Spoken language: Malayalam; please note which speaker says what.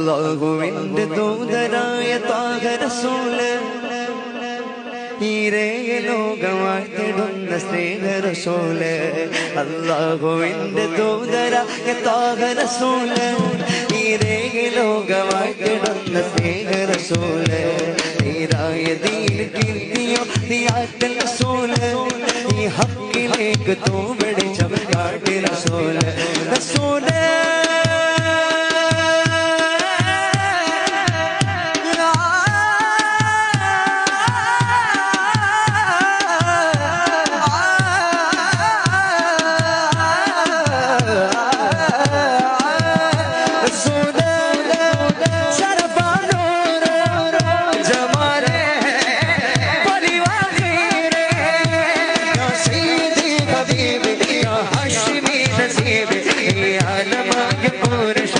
Speaker 1: ലോകുവിന്റെ ദൂതരായ താകരസൂൽ ഈരേയ ലോകമാഴ്ത്തിടുന്ന സ്നേഹരസൂൽ അള്ളാഹുവിന്റെ ദൂതരായ താകരസൂൽ ഈരേയ ലോകമാഴ്ത്തിടുന്ന സ്നേഹരസൂൽ നീരായ ദീൽ കീർത്തിയോ നീയാറ്റൽ ഈ ഹക്കിലേക്ക് തൂവിടിച്ച കാട്ടിൽ റസൂൽ റസൂല नसीब हशमी नसीब आलम पुरुष